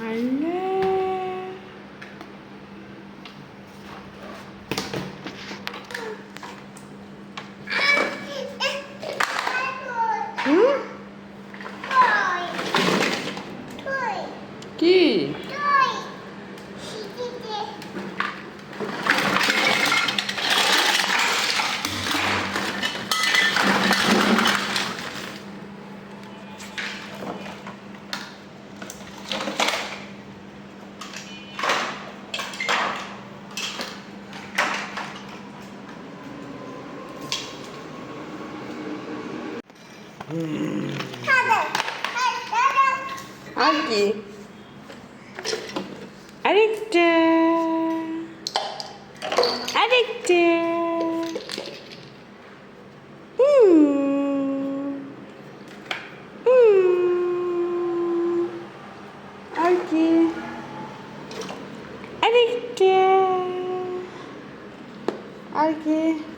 嗯？嗯？嗯对对 আর কি আরেকটা আরেকটা হুম হুম আর কি আরেকটা আর কি Wow.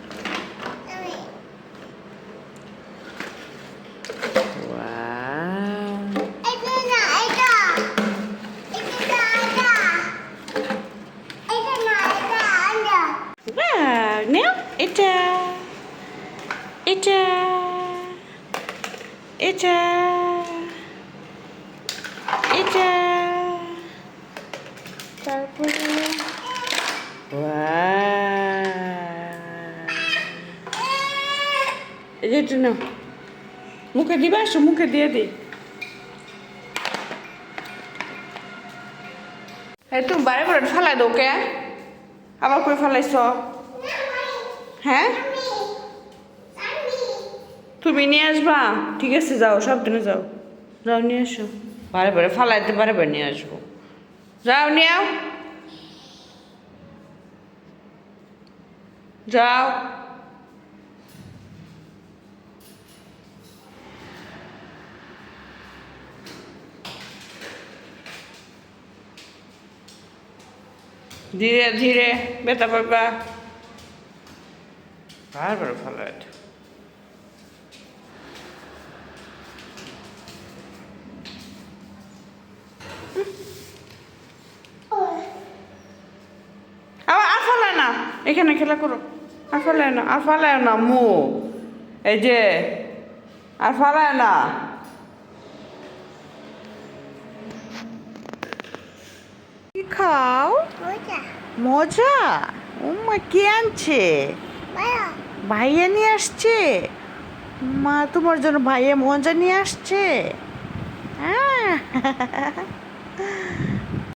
এটা এটা এটা এটা তারপরে এটা নাও মুখে দিবা আসো মুখে দিয়ে দিই। তুমি বারে বারে ফেলাই দাও কে আবার কই ফেলাইছ? হ্যাঁ? তুমি নিয়ে আসবা? ঠিক আছে, যাও সব সাবধানে যাও। যাও, নিয়ে আসো। বারে বারে ফালাইতে বারে বারে নিয়ে আসব। যাও, নিয়ে যাও। ধীরে ধীরে বেতা পাবা আর না। এখানে খেলা করো। আর ফালায় না আর ফালায় না মু। এই যে আর ফালায় না। কি খাও? মজা? উম্মা কে আনছে? ভাইয়া। নিয়ে আসছে? মা তোমার জন্য ভাইয়া মজা নিয়ে আসছে? হ্যাঁ